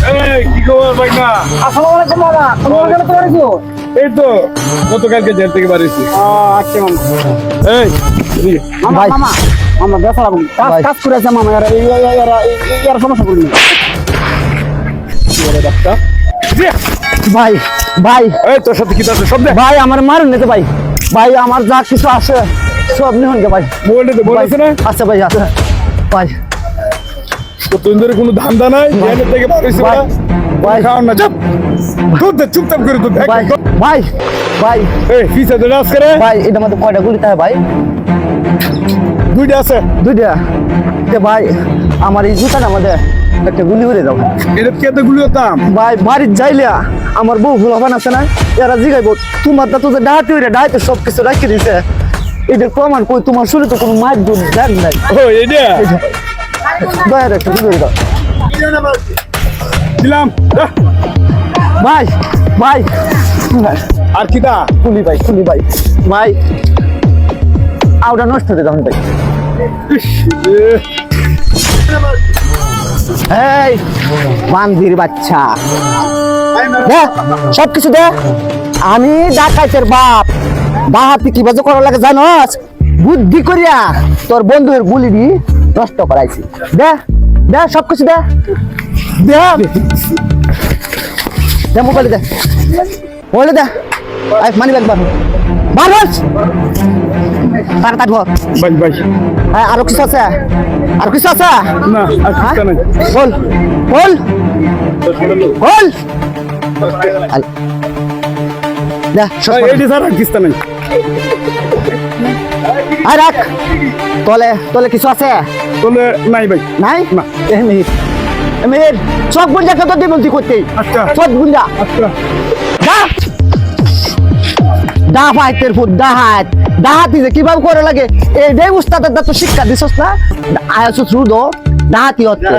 এই কি খবর ভাই আসসালামু আলাইকুম মামা তোমার কেন তো বাড়ি এই তো গতকালকে জেল থেকে বাড়িছি আচ্ছা মামা। এই মামা ভাই। মামা মামা বেসা লাগুন কাজ ভাই। কাজ করেছে মামা এরা এই এই- এই- এরা এই- এই- এরা সমস্যা করুন বলে। ভাই ভাই। এই তোর সাথে কি সব ভাই আমার মারুন নিতে ভাই। ভাই আমার যা কিছু আছে সব নিহন গে ভাই। দে মোবাইল ভাই, না। আছে ভাই। তো তোর ধরে কোনো ধান্দা নাই জেল থেকে বাড়িছি ভাই, ভাই। খাও না চাপ। দে চুপচাপ করে দুধ ভাই ভাই ভাই। এই কিসে দে রাজ করে ভাই এটার মধ্যে কয়টা গুলি থাকে ভাই? দুইটা আছে। দুইটা? তে ভাই আমার এই জুতা না মধ্যে একটা গুলি করে দাও এটা কেটে গুলি হতাম ভাই বাড়ির যাইলে আমার বউ ভুলাবান আছে না? এরা জিগাইব তোমার দা তো ডাহাতি হইরে ডাহাতে সব কিছু রাখি দিছে। এটার প্রমাণ কই তোমার শরীরে তো কোনো মার দুধ দেখ নাই। ও এইটা। দয়া একটা করে দাও। দিলাম। ভাই ভাই। আর কিটা কুলি ভাই কুলি ভাই। ভাই আউটা নষ্ট হতে যাবেন ভাই। এই বান্দির বাচ্চা। দে সব কিছু দে। আমি ডাকাইতের বাপ। বাহাতি কি বাজে করার লাগে জানস? বুদ্ধি করিয়া তোর বন্ধুর গুলি দি। নষ্ট করাইছি। দে দে সব কিছু দে। দে দে মোবাইল দে। মোবাইল দে। আই মানি ব্যাগ বার বার হস তাড়াতাড়ি ভর ভাই ভাই হ্যাঁ আরও কিছু আছে? আর কিছু আছে? না আর হ্যাঁ? কিটা নাই। বল। বল। বল। সব করে। আর নাই। আয় রাখ। তলে তলে কিছু আছে? তোলে নাই ভাই। নাই? না। এমির এমির সব গুঞ্জা কত দিয়ে বলছি করতে? আচ্ছা। সব গুঞ্জা। আচ্ছা। দা! ডাহাতের ফুট ডাহাত ডাহাতি যে কীভাবে করে লাগে? এই দে উস্তাদের তো শিক্ষা দিছস না? আয়াস রুদো ডাহাতি হচ্ছে।